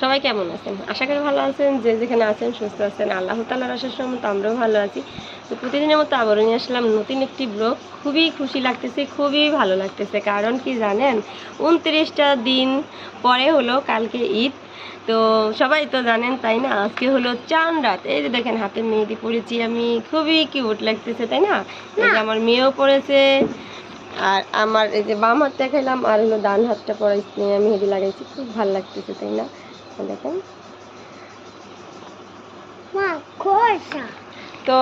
সবাই কেমন আছেন? আশা করি ভালো আছেন। যে যেখানে আছেন, সুস্থ আছেন। আল্লাহ তালার আসার সময় তো আমরাও ভালো আছি। তো প্রতিদিনের মতো আবারও নিয়ে আসলাম নতুন একটি ব্লগ। খুবই খুশি লাগতেছে, খুবই ভালো লাগতেছে। কারণ কি জানেন? উনত্রিশটা দিন পরে হলো কালকে ঈদ। তো সবাই তো জানেন তাই না? আজকে হলো চান রাত। এই যে দেখেন হাতে মেহেদি পরেছি আমি। খুবই কিউট লাগতেছে তাই না? এই যে আমার মেয়েও পড়েছে আর আমার এই যে বাম হাতটা খেলাম আর হলো ডান হাতটা পরাইছি মেহেদি লাগাইছি। খুব ভালো লাগতেছে তাই না? দেখেন। তো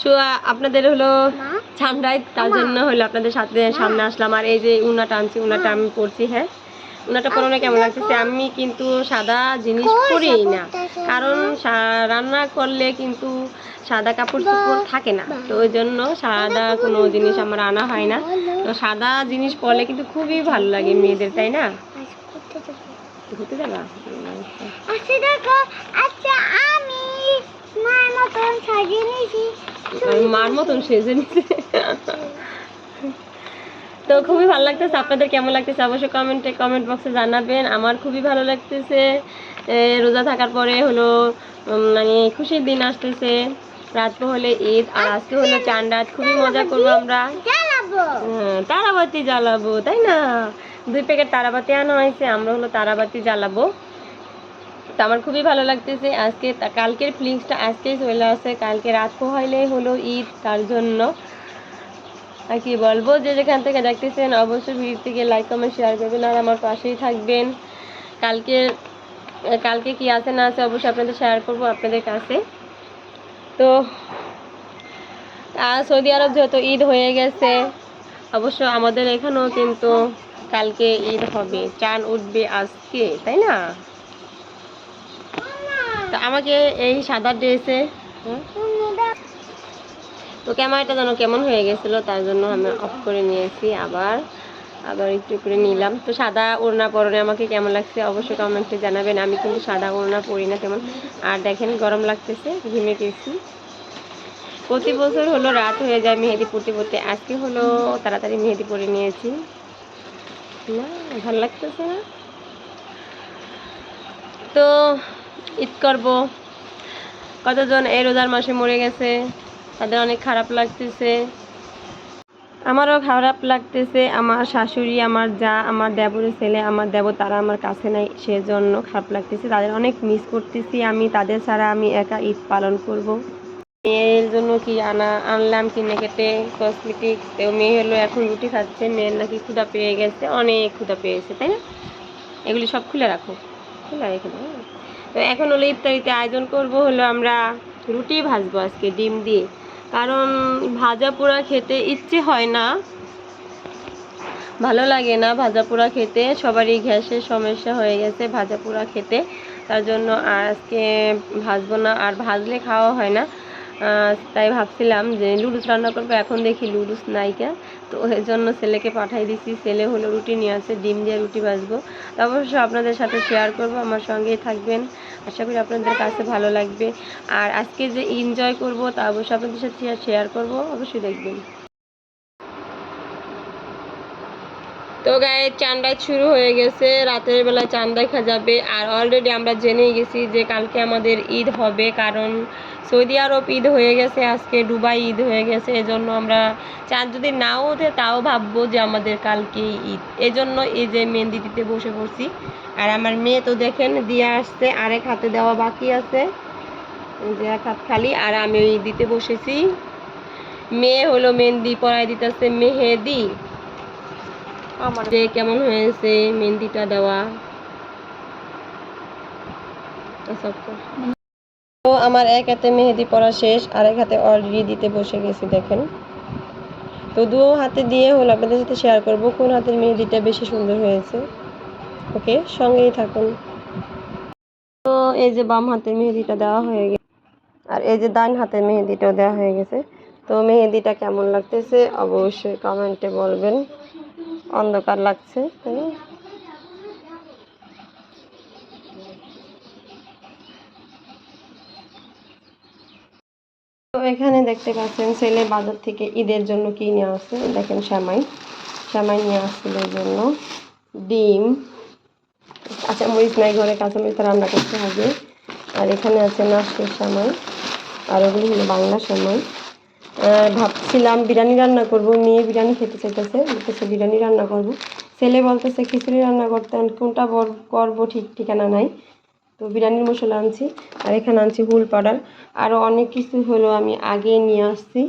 শুয়া আপনাদের হলো ঠান্ডায় তার জন্য হলো আপনাদের সাথে সামনে আসলাম। আর এই যে উনাটা আনছি উনাটা আমি পরছি হ্যাঁ? উনাটা পরানো কেমন লাগতেছে আমি কিন্তু সাদা জিনিস পরি না। কারণ রান্না করলে কিন্তু সাদা কাপড় চোপড় থাকে না। তো ওই জন্য সাদা কোনো জিনিস আমার আনা হয় না। তো সাদা জিনিস পরলে কিন্তু খুবই ভালো লাগে মেয়েদের তাই না? ঘুরতে যাবা। আচ্ছা দেখো আচ্ছা আমি মার মতন সাজিয়ে নিয়েছি। মার মতন সেজে নিতে। তো খুবই ভালো লাগতেছে। আপনাদের কেমন লাগতেছে অবশ্যই কমেন্টে কমেন্ট বক্সে জানাবেন। আমার খুবই ভালো লাগতেছে। রোজা থাকার পরে হলো মানে খুশির দিন আসতেছে। রাত হলে ঈদ আর আজকে হলো চান খুবই মজা করব আমরা। হ্যাঁ, তারাবাতি জ্বালাবো তাই না? দুই প্যাকেট তারাবাতি আনা হয়েছে আমরা হলো তারাবাতি জ্বালাবো। তো আমার খুবই ভালো লাগতেছে। আজকে কালকের ফিলিংসটা আজকেই চলে আসে। কালকে রাত হইলে হলো ঈদ তার জন্য। আর কি বলব, যে যেখান থেকে দেখতেছেন অবশ্যই ভিডিও থেকে লাইক কমেন্ট শেয়ার করবেন আর আমার পাশেই থাকবেন। কালকে কালকে কি আছে না আছে অবশ্যই আপনাদের শেয়ার করব আপনাদের কাছে। তো আর সৌদি আরব যেহেতু ঈদ হয়ে গেছে, অবশ্য আমাদের এখানেও কিন্তু কালকে ঈদ হবে। চান উঠবে আজকে, তাই না? তো আমাকে এই সাদা ড্রেসে তো ক্যামেরাটা যেন কেমন হয়ে গেছিল, তার জন্য আমি অফ করে নিয়েছি আবার আবার একটু করে নিলাম। তো সাদা ওড়না পরনে আমাকে কেমন লাগছে অবশ্যই কমেন্টে জানাবেন। আমি কিন্তু সাদা ওড়না পরি না তেমন। আর দেখেন গরম লাগতেছে, ঘুমে গেছি। প্রতি বছর হলো রাত হয়ে যায় মেহেদি পড়তে পড়তে আজকে হলো তাড়াতাড়ি মেহেদি পরে নিয়েছি। না, ভালো লাগতেছে না? তো ঈদ করব। কতজন এই রোজার মাসে মরে গেছে? তাদের অনেক খারাপ লাগতেছে। আমারও খারাপ লাগতেছে। আমার শাশুড়ি, আমার যা, আমার দেবরের ছেলে, আমার দেব তারা আমার কাছে নাই, সেজন্য খারাপ লাগতেছে। তাদের অনেক মিস করতেছি আমি। তাদের ছাড়া আমি একা ঈদ পালন করব। মেয়ের জন্য কি আনা, আনলাম কিনে কেটে কসমেটিক তো মেয়ে হলো এখন রুটি খাচ্ছে, মেয়ের নাকি ক্ষুদা পেয়ে গেছে, অনেক ক্ষুদা পেয়েছে, তাই না? এগুলি সব খুলে রাখো। খুলে রেখে। তো এখন হলো ইফতারিতে আয়োজন করব, হলো আমরা রুটি ভাজবো আজকে, ডিম দিয়ে। কারণ ভাজা পোড়া খেতে ইচ্ছে হয় না। ভালো লাগে না ভাজা পোড়া খেতে, সবারই গ্যাসের সমস্যা হয়ে গেছে ভাজা পোড়া খেতে। তার জন্য আজকে ভাজবো না, আর ভাজলে খাওয়া হয় না। তাই ভাবছিলাম যে লুডুস রান্না করব, এখন দেখি লুডুস নাইকা তো এর জন্য ছেলেকে পাঠাই দিছি, ছেলে হলো রুটি নিয়ে আসে, ডিম দিয়ে রুটি ভাজবো। তো অবশ্যই আপনাদের সাথে শেয়ার করব, আমার সঙ্গেই থাকবেন। আশা করি আপনাদের কাছে ভালো লাগবে। আর আজকে যে এনজয় করব, তা অবশ্যই আপনাদের সাথে শেয়ার করব, অবশ্যই দেখবেন। তো গায়ে চান্দাই শুরু হয়ে গেছে। রাতের বেলা চাঁদ দেখা যাবে আর অলরেডি আমরা জেনেই গেছি যে কালকে আমাদের ঈদ হবে, কারণ সৌদি আরব ঈদ হয়ে গেছে, আজকে দুবাই ঈদ হয়ে গেছে। এজন্য আমরা চাঁদ যদি নাও ওঠে, তাও ভাববো যে আমাদের কালকে ঈদ। এজন্য এই যে মেহেন্দি দিতে বসে পড়ছি। আর আমার মেয়ে তো দেখেন, দিয়ে আসছে, আরেক হাতে দেওয়া বাকি আছে। যে এক হাত খালি, আর আমি দিতে বসেছি। মেয়ে হলো মেহেন্দি পরাই দিতেছে মেহেদি। আমার যে কেমন হয়েছে, মেহেন্দিটা দেওয়া। তো। আমার এক হাতে মেহেদি পরা শেষ আর এক হাতে অলরেডি দিতে বসে গেছি, দেখেন। তো দু হাতে দিয়ে হলো, আপনাদের সাথে শেয়ার করব কোন হাতের মেহেদিটা বেশি সুন্দর হয়েছে। ওকে সঙ্গেই থাকুন। তো এই যে বাম হাতের মেহেদিটা দেওয়া হয়ে গেছে, আর এই যে ডান হাতের মেহেদিটাও দেওয়া হয়ে গেছে। তো মেহেদিটা কেমন লাগতেছে, অবশ্যই কমেন্টে বলবেন। অন্ধকার লাগছে তো এখানে দেখতে পাচ্ছেন ছেলে বাজার থেকে ঈদের জন্য কি নিয়ে আসছে দেখেন শ্যামাই। শ্যামাই নিয়ে আসছিল এর জন্য ডিম। আচ্ছা মরিচ নাই, ঘরে কাঁচামরিচ রান্না করতে হবে। আর এখানে আছে নাসের শ্যামাই। আর ওগুলি হলো বাংলা শ্যামাই। ভাবছিলাম বিরিয়ানি রান্না করব, মেয়ে বিরিয়ানি খেতে চাইতেছে, বলতেছে, বিরিয়ানি রান্না করব। ছেলে বলতেছে, খিচুড়ি রান্না করতে কোনটা করব ঠিক ঠিকানা নাই। তো বিরিয়ানির মশলা আনছি, আর এখানে আনছি হুল পাউডার। আরও অনেক কিছু হলো আমি আগে নিয়ে আসছি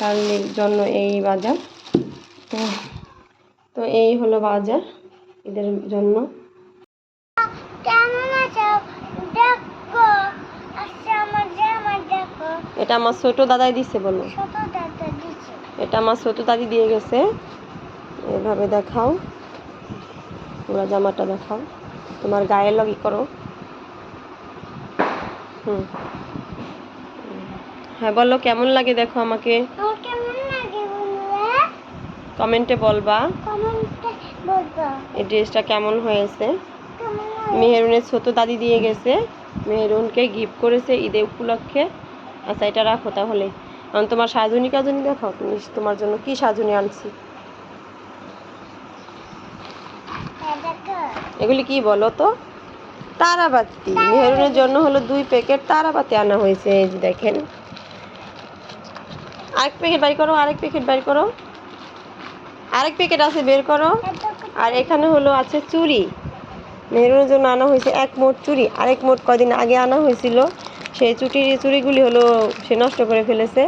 তার জন্য এই বাজার। তো তো এই হলো বাজার এদের জন্য কেমন আছো দেখো আচ্ছা আমার জামা দেখো এটা আমার ছোট দাদাই দিছে বলো। ছোট দাদা দিচ্ছে এটা আমার ছোট দাদি দিয়ে গেছে। এভাবে দেখাও। পুরো জামাটা দেখাও। তোমার গায়ের লগি করো। হুম। হ্যাঁ বলো কেমন লাগে দেখো আমাকে? কমেন্টে বলবা। কমেন্টে বলব। এই ড্রেসটা কেমন হয়েছে? মেহেরুনের ছোট দাদি দিয়ে গেছে। মেহেরুনকে গিফট করেছে ঈদে উপলক্ষে। আচ্ছা এটা রাখো তাহলে। কারণ তোমার সাজুনি কাজুনি দেখাও তুমি তোমার জন্য কি সাজুনি আনছি? এগুলি কি বলো তো? তারাবাতি। মেহরুনের জন্য হলো দুই প্যাকেট তারাবাতি আনা হয়েছে, এই যে দেখেন। আরেক প্যাকেট বাই করো, আরেক প্যাকেট বাই করো। আরেক প্যাকেট আছে, বের করো। আর এখানে হলো আছে চুড়ি। মেহরুনের জন্য আনা হয়েছে এক মোট চুড়ি। আরেক মোট কদিন আগে আনা হয়েছিল। সেই চুটির চুড়িগুলি হলো সে নষ্ট করে ফেলেছে।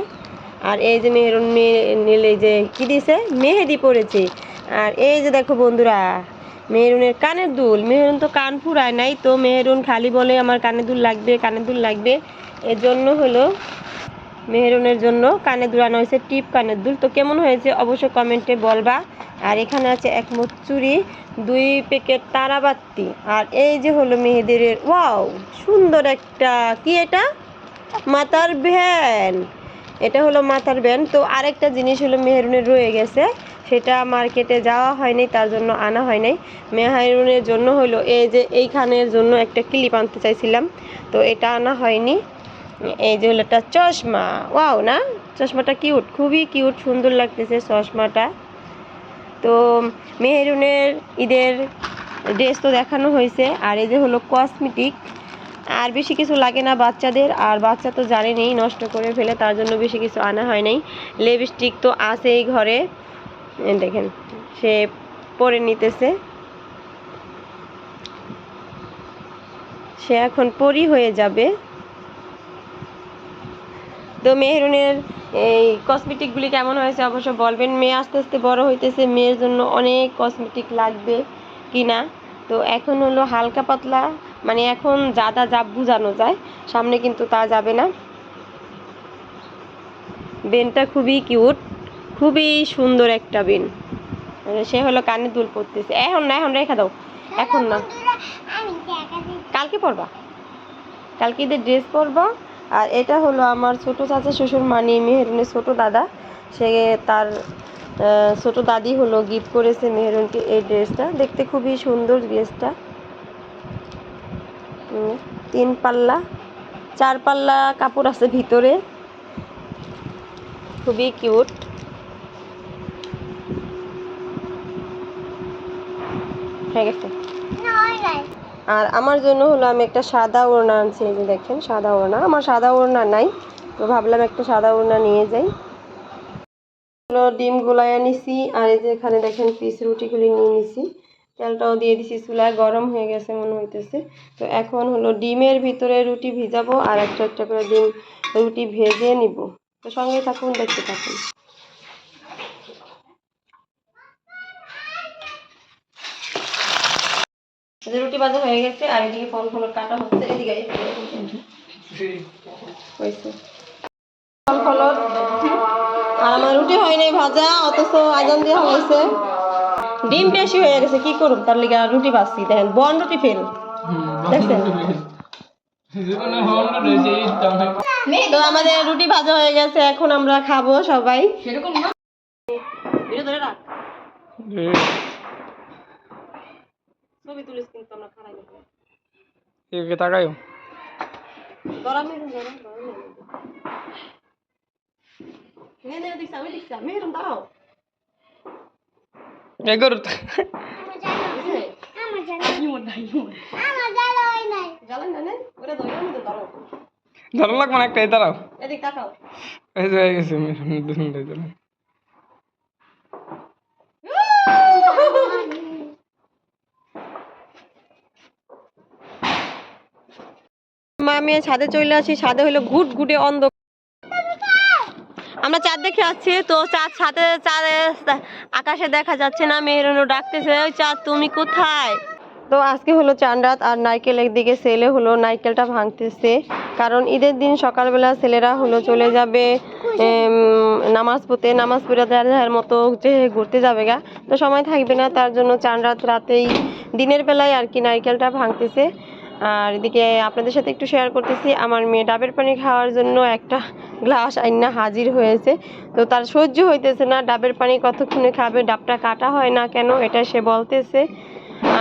আর এই যে মেহরুন নীল এই যে কী দিয়েছে মেহেদি পড়েছে আর এই যে দেখো বন্ধুরা, মেহরুনের কানের দুল। মেহরুন তো কান ফুরায় নাই তো মেহরুন খালি বলে আমার কানের দুল লাগবে, কানের দুল লাগবে। এর জন্য হলো মেহরুনের জন্য কানে দুল আনা হয়েছে, টিপ কানের দুল। তো কেমন হয়েছে অবশ্যই কমেন্টে বলবা। আর এখানে আছে এক মুঠ দুই প্যাকেট তারাবাতি, আর এই যে হলো মেহেদের, ওয়াও, সুন্দর একটা, কি এটা? মাথার ভ্যান, এটা হলো মাথার ভ্যান। তো আরেকটা জিনিস হলো মেহরুনের রয়ে গেছে, সেটা মার্কেটে যাওয়া হয়নি, তার জন্য আনা হয় নাই মেহরুনের জন্য হলো, এই যে এইখানের জন্য একটা ক্লিপ আনতে চাইছিলাম, তো এটা আনা হয়নি। এই যে হলো একটা চশমা, ওয়াও না? চশমাটা কিউট খুবই কিউট সুন্দর লাগতেছে চশমাটা। তো মেহরুনের ঈদের ড্রেস তো দেখানো হয়েছে, আর এই যে হলো কসমেটিক আর বেশি কিছু লাগে না বাচ্চাদের, আর বাচ্চা তো জানেনই, নষ্ট করে ফেলে, তার জন্য বেশি কিছু আনা হয় নাই। লিপস্টিক তো আছেই ঘরে। দেখেন, সে পরে নিতেছে। সে এখন পরি হয়ে যাবে। তো মেহরুনের এই কসমেটিকগুলি কেমন হয়েছে অবশ্য বলবেন মেয়ে আস্তে আস্তে বড় হইতেছে মেয়ের জন্য অনেক কসমেটিক লাগবে কিনা। তো এখন হলো হালকা পাতলা মানে এখন যাদা যা বুঝানো যায় সামনে কিন্তু তা যাবে না। বেনটা খুবই কিউট খুবই সুন্দর একটা বেন। মানে সে হলো কানে দুল পড়তেছে এখন না এখন রেখে দাও। এখন না। কালকে পরবা? কালকে ঈদের ড্রেস পরবা আর এটা হলো আমার ছোট চাচা শ্বশুর মানি মেহরুনের ছোট দাদা। সে তার ছোট দাদি হলো গিফট করেছে মেহরুনকে এই ড্রেসটা। দেখতে খুবই সুন্দর ড্রেসটা। তিন পাল্লা, চার পাল্লা কাপড় আছে ভিতরে। খুবই কিউট। হয়ে গেছে। আর আমার জন্য হলো আমি একটা সাদা ওড়না আনছি যে দেখেন, সাদা ওড়না। আমার সাদা ওড়না নাই, তো ভাবলাম একটা সাদা ওড়না নিয়ে যাই। হলো ডিম গোলায় নিছি আর এই যে এখানে দেখেন পিস রুটিগুলি নিয়ে নিছি। তেলটাও দিয়ে দিছি, চুলায় গরম হয়ে গেছে মনে হইতেছে। তো এখন হলো ডিমের ভিতরে রুটি ভিজাবো, আর একটা একটা করে ডিম রুটি ভেজে নিব। তো সঙ্গে থাকুন, দেখতে থাকুন এই যে রুটি ভাজা হয়ে গেছে আর এদিকে ফল ফল কাটা হচ্ছে এদিকে ফল ফল আর আমার রুটি হয় নাই ভাজা অথচ আজান দেওয়া হয়েছে ডিম বেশি হয়ে গেছে কি করব? তার লিগে আর রুটি ভাজছি দেখেন বন রুটি ফেল। দেখছেন? তো আমাদের রুটি ভাজা হয়ে গেছে এখন আমরা খাব সবাই। ভিডিও ধরে রাখ। ছবি তুলিস কিন্তু আমরা খারাই দেবো এদিকে তাকাইও গরমে গরম গরম নে নে দেখছি আমি দেখছি আমি এরকম দাঁড়াও এই গরু আমার জানো বুঝছে? আমার জানো ইমন নাই আমার জানো নাই জ্বালান না নে ওটা ধরে লাগবে না একটাই দাঁড়াও এদিক তাকাও এই যে হয়ে গেছে আমি ছাদে চলে আসি, ছাদে হলো ঘুট ঘুটে অন্ধ আমরা চাঁদ দেখে আসছি, তো চাঁদ ছাদে, চাঁদে আকাশে দেখা যাচ্ছে না মেহেরানো ডাকতেছে, ওই চাঁদ, তুমি কোথায়? তো আজকে হলো চান রাত, আর নারকেলের দিকে ছেলে হলো, নারকেলটা ভাঙতেছে। কারণ ঈদের দিন সকালবেলা ছেলেরা হলো চলে যাবে নামাজ পড়তে, নামাজ পড়ে মতো যে ঘুরতে যাবে গা। তো সময় থাকবে না, তার জন্য চান রাত রাতেই দিনের বেলায় আর কি নারকেলটা ভাঙতেছে। আর এদিকে আপনাদের সাথে একটু শেয়ার করতেছি, আমার মেয়ে ডাবের পানি খাওয়ার জন্য একটা গ্লাস আইনা হাজির হয়েছে। তো তার সহ্য হইতেছে না, ডাবের পানি কতক্ষণে খাবে, ডাবটা কাটা হয় না কেন, এটা সে বলতেছে।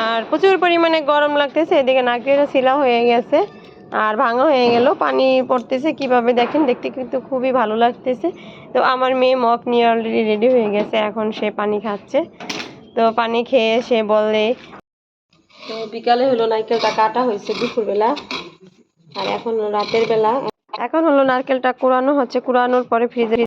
আর প্রচুর পরিমাণে গরম লাগতেছে, এদিকে নাকেরও শিলা হয়ে গেছে, আর ভাঙা হয়ে গেল, পানি পড়তেছে। কীভাবে দেখেন, দেখতে কিন্তু খুবই ভালো লাগতেছে। তো আমার মেয়ে মগ নিয়ে অলরেডি রেডি হয়ে গেছে, এখন সে পানি খাচ্ছে। তো পানি খেয়ে সে বলে তো বিকালে হলো নারকেলটা কাটা হয়েছে দুপুরবেলা। আর এখন রাতের বেলা এখন হলো নারকেলটা কুড়ানো হচ্ছে, কুড়ানোর পরে ফ্রিজে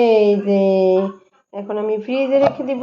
এই যে, এখন আমি ফ্রিজে রেখে দিব।